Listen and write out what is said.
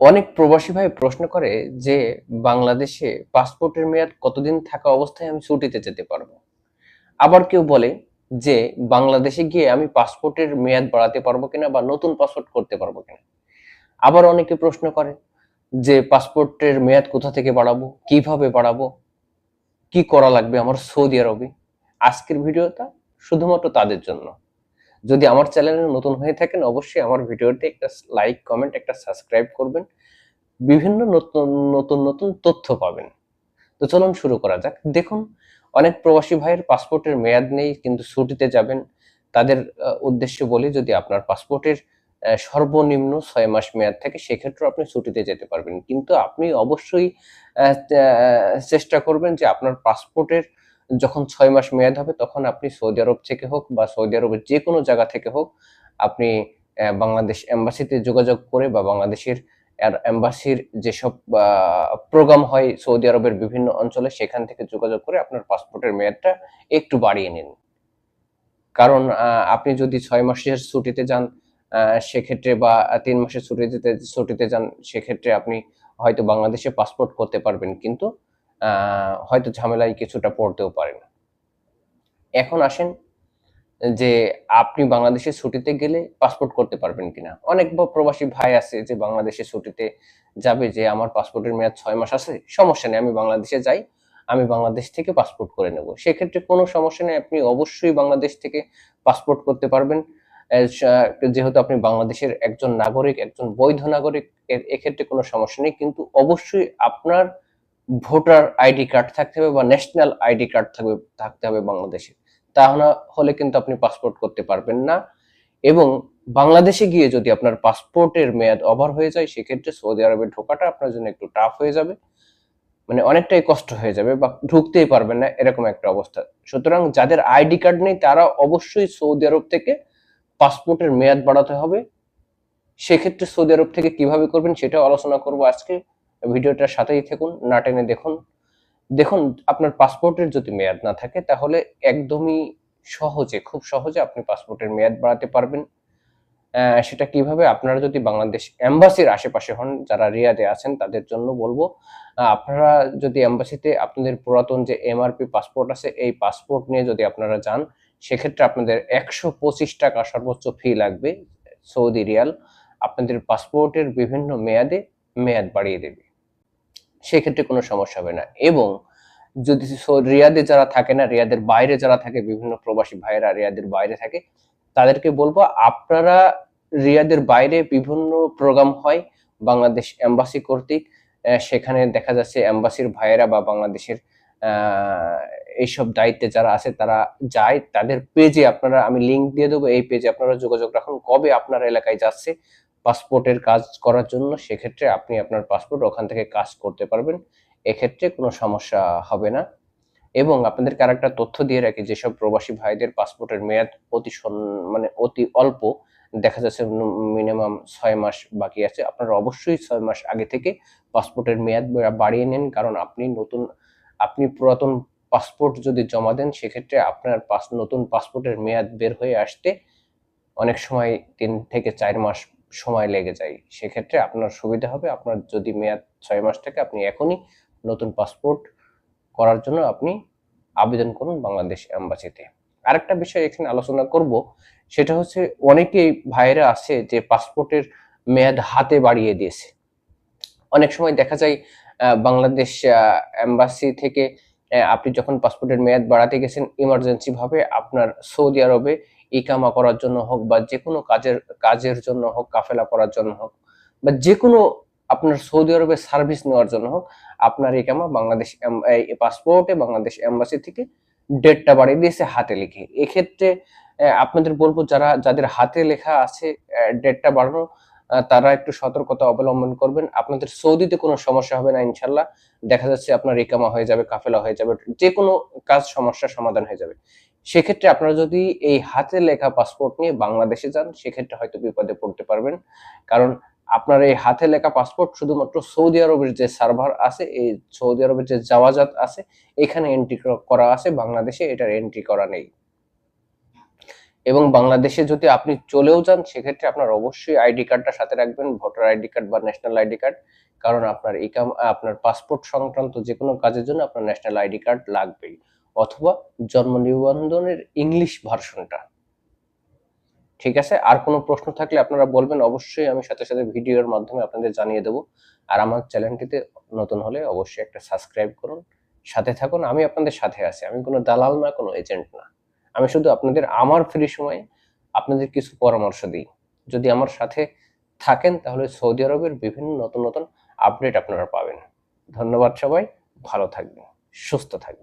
অনেক প্রবাসী ভাই প্রশ্ন করে যে, বাংলাদেশে পাসপোর্টের মেয়াদ কতদিন থাকা অবস্থায় আমি ছুটিতে যেতে পারব? আবার কেউ বলে যে, বাংলাদেশে গিয়ে আমি পাসপোর্টের মেয়াদ বাড়াতে পারব কিনা বা নতুন পাসপোর্ট করতে পারব কিনা? আবার অনেকে প্রশ্ন করে যে, পাসপোর্টের মেয়াদ কোথা থেকে বাড়াবো? কীভাবে বাড়াবো? কি করা লাগবে আমার সৌদি আরবে? আজকের ভিডিওটা শুধুমাত্র তাদের জন্য। যদি আমার চ্যানেলে নতুন হয়ে থাকেন, অবশ্যই আমার ভিডিওতে একটা লাইক কমেন্ট একটা সাবস্ক্রাইব করবেন। বিভিন্ন নতুন নতুন নতুন তথ্য পাবেন। তো চলুন শুরু করা যাক। দেখুন, অনেক প্রবাসী ভাইয়ের পাসপোর্টের মেয়াদ নেই, কিন্তু ছুটিতে যাবেন। তাদের উদ্দেশ্য বলি, যদি আপনার পাসপোর্টের সর্বনিম্ন ছয় মাস মেয়াদ থাকে সেক্ষেত্রে আপনি ছুটিতে যেতে পারবেন। কিন্তু আপনি অবশ্যই চেষ্টা করবেন যে আপনার পাসপোর্টের যখন ছয় মাস মেয়াদ হবে, তখন আপনি সৌদি আরব থেকে হোক বা সৌদি আরবের যে কোনো জায়গা থেকে হোক, আপনি বাংলাদেশ এম্বাসিতে যোগাযোগ করে বা বাংলাদেশের এম্বাসির যেসব প্রোগ্রাম হয় সৌদি আরবের বিভিন্ন অঞ্চলে, সেখান থেকে যোগাযোগ করে আপনার পাসপোর্টের মেয়াদটা একটু বাড়িয়ে নিন। কারণ আপনি যদি ছয় মাসের ছুটিতে যান সেক্ষেত্রে বা তিন মাসের ছুটিতে ছুটিতে যান, সেক্ষেত্রে আপনি হয়তো বাংলাদেশে পাসপোর্ট করতে পারবেন। কিন্তু হয়তো ঝামেলায় কিছুটা পড়তেও পারেন এখন আসেন যে আপনি বাংলাদেশে ছুটিতে গেলে পাসপোর্ট করতে পারবেন কিনা। অনেক প্রবাসী ভাই আছে যে বাংলাদেশে ছুটিতে যাবে যে, আমার পাসপোর্টের মেয়াদ ছয় মাস আছে, সমস্যা নেই, আমি বাংলাদেশে যাই, আমি বাংলাদেশ থেকে পাসপোর্ট করে নেব। সেক্ষেত্রে কোনো সমস্যা নেই, আপনি অবশ্যই বাংলাদেশ থেকে পাসপোর্ট করতে পারবেন। যেহেতু আপনি বাংলাদেশের একজন নাগরিক, একজন বৈধ নাগরিক এক্ষেত্রে কোনো সমস্যা নেই। কিন্তু অবশ্যই আপনার ভোটার আইডি কার্ড থাকতে হবে বা ন্যাশনাল আইডি কার্ড থাকবে, থাকতে হবে বাংলাদেশে। তা হলে কিন্তু আপনি পাসপোর্ট করতে পারবেন না। এবং বাংলাদেশে গিয়ে যদি আপনার পাসপোর্টের মেয়াদ ওভার হয়ে যায়, সেক্ষেত্রে সৌদি আরবে ঢোকাটা আপনার জন্য একটু টাফ হয়ে যাবে। মানে অনেকটাই কষ্ট হয়ে যাবে বা ঢুকতেই পারবেন না, এরকম একটা অবস্থা। সুতরাং যাদের আইডি কার্ড নেই, তারা অবশ্যই সৌদি আরব থেকে পাসপোর্টের মেয়াদ বাড়াতে হবে। সেক্ষেত্রে সৌদি আরব থেকে কীভাবে করবেন সেটাও আলোচনা করব আজকে। ভিডিওটার সাথেই থাকুন, না টেনে দেখুন। দেখুন, আপনার পাসপোর্টের যদি মেয়াদ না থাকে, তাহলে একদমই সহজে, খুব সহজে আপনি পাসপোর্টের মেয়াদ বাড়াতে পারবেন। সেটা কীভাবে? আপনারা যদি বাংলাদেশ এম্বাসির আশেপাশে হন, যারা রিয়াদে আছেন, তাদের জন্য বলব আপনারা যদি এম্বাসিতে আপনাদের পুরাতন যে এমআরপি পাসপোর্ট আছে, এই পাসপোর্ট নিয়ে যদি আপনারা যান, সেক্ষেত্রে আপনাদের একশো পঁচিশ টাকা সর্বোচ্চ ফি লাগবে সৌদি রিয়াল। আপনাদের পাসপোর্টের বিভিন্ন মেয়াদে মেয়াদ বাড়িয়ে দেবে। সেক্ষেত্রে কোনো সমস্যা হবে না। এবং যদি রিয়াদে যারা থাকে না, রিয়াদের বাইরে যারা থাকে, বিভিন্ন প্রবাসী ভাইয়েরা রিয়াদের বাইরে থাকে, তাদেরকে বলব আপনারা রিয়াদের বাইরে বিভিন্ন প্রোগ্রাম হয় বাংলাদেশ এম্বাসি কর্তৃক। সেখানে দেখা যাচ্ছে এম্বাসির ভাইয়েরা বা বাংলাদেশের এইসব দায়িত্বে যারা আছে তারা যায়। তাদের পেজে আপনারা, আমি লিংক দিয়ে দেবো, এই পেজে আপনারা যোগাযোগ রাখুন। কবে আপনার এলাকায় যাচ্ছে পাসপোর্টের কাজ করার জন্য, সেক্ষেত্রে আপনি আপনার পাসপোর্ট ওখান থেকে কাজ করতে পারবেন। এক্ষেত্রে কোনো সমস্যা হবে না। এবং আপনাদেরকে আরেকটা তথ্য দিয়ে রাখি, যেসব প্রবাসী ভাইদের পাসপোর্টের মেয়াদ অতি মানে অতি অল্প, দেখা যাচ্ছে মিনিমাম ছয় মাস বাকি আছে। আপনারা অবশ্যই ছয় মাস আগে থেকে পাসপোর্টের মেয়াদ বাড়িয়ে নেন। কারণ আপনি নতুন, আপনি পুরাতন পাসপোর্ট যদি জমা দেন, সেক্ষেত্রে আপনার পাস, নতুন পাসপোর্টের মেয়াদ বের হয়ে আসতে অনেক সময় তিন থেকে চার মাস সময় লেগে যায়, সেক্ষেত্রে আপনার সুবিধা হবে। আপনার যদি মেয়াদ ছয় মাস থাকে, আপনি এখনই নতুন পাসপোর্ট করার জন্য আপনি আবেদন করুন বাংলাদেশ এম্বাসিতে। আরেকটা বিষয় এখানে আলোচনা করব, সেটা হচ্ছে অনেকেই ভাইয়েরা আছে যে পাসপোর্টের মেয়াদ হাতে বাড়িয়ে দিয়েছে। অনেক সময় দেখা যায় বাংলাদেশ এম্বাসি থেকে আপনি যখন পাসপোর্টের মেয়াদ বাড়াতে গেছেন ইমার্জেন্সি ভাবে আপনার সৌদি আরবে ইকামা করার জন্য হোক বা যে কোনো কাজের কাজের জন্য হোক, কাফেলা করার জন্য হোক, বা যে কোনো আপনার সৌদি আরবে সার্ভিস নেওয়ার জন্য হোক, আপনার ইকামা বাংলাদেশ পাসপোর্টে বাংলাদেশ এম্বাসি থেকে ডেটটা বাড়িয়ে দিয়েছে হাতে লিখে। এক্ষেত্রে আপনাদের বলব যারা, যাদের হাতে লেখা আছে ডেটটা বাড়ানো তারা একটু সতর্কতা অবলম্বন করবেন। আপনাদের সৌদিতে কোনো সমস্যা হবে না, ইনশাল্লাহ। দেখা যাচ্ছে আপনার ইকামা হয়ে যাবে, কাফেলা হয়ে যাবে যে কোনো কাজ সমস্যার সমাধান হয়ে যাবে। সেক্ষেত্রে আপনারা যদি এই হাতে লেখা পাসপোর্ট নিয়ে বাংলাদেশে যান, সেক্ষেত্রে হয়তো বিপদে পড়তে পারবেন। কারণ আপনার এই হাতে লেখা পাসপোর্ট শুধুমাত্র সৌদি আরবের যে সার্ভার আছে, এই সৌদি আরবের যে জাওয়াজাত আছে, এখানে এন্ট্রি করা আছে, বাংলাদেশে এটার এন্ট্রি করা নেই। এবং বাংলাদেশে যদি আপনি চলেও যান, সেক্ষেত্রে আপনার অবশ্যই আইডি কার্ডটা সাথে রাখবেন, ভোটার আইডি কার্ড বা ন্যাশনাল আইডি কার্ড। কারণ আপনার ইকাম আপনার পাসপোর্ট সংক্রান্ত যে কোনো কাজের জন্য আপনার ন্যাশনাল আইডি কার্ড লাগবেই। অথবা জন্ম নিবন্ধনের ইংলিশ ভার্সনটা। ঠিক আছে? আর কোনো প্রশ্ন থাকলে আপনারা বলবেন, অবশ্যই আমি সাথে সাথে ভিডিওর মাধ্যমে আপনাদের জানিয়ে দেবো। আর আমার চ্যানেলটিতে নতুন হলে অবশ্যই একটা সাবস্ক্রাইব করুন। সাথে থাকুন, আমি আপনাদের সাথে আছি। আমি কোনো দালাল না, কোনো এজেন্ট না। আমি শুধু আপনাদের আমার ফ্রি সময়ে আপনাদের কিছু পরামর্শ দিই। যদি আমার সাথে থাকেন, তাহলে সৌদি আরবের বিভিন্ন নতুন নতুন আপডেট আপনারা পাবেন। ধন্যবাদ সবাই, ভালো থাকবেন, সুস্থ থাকবেন।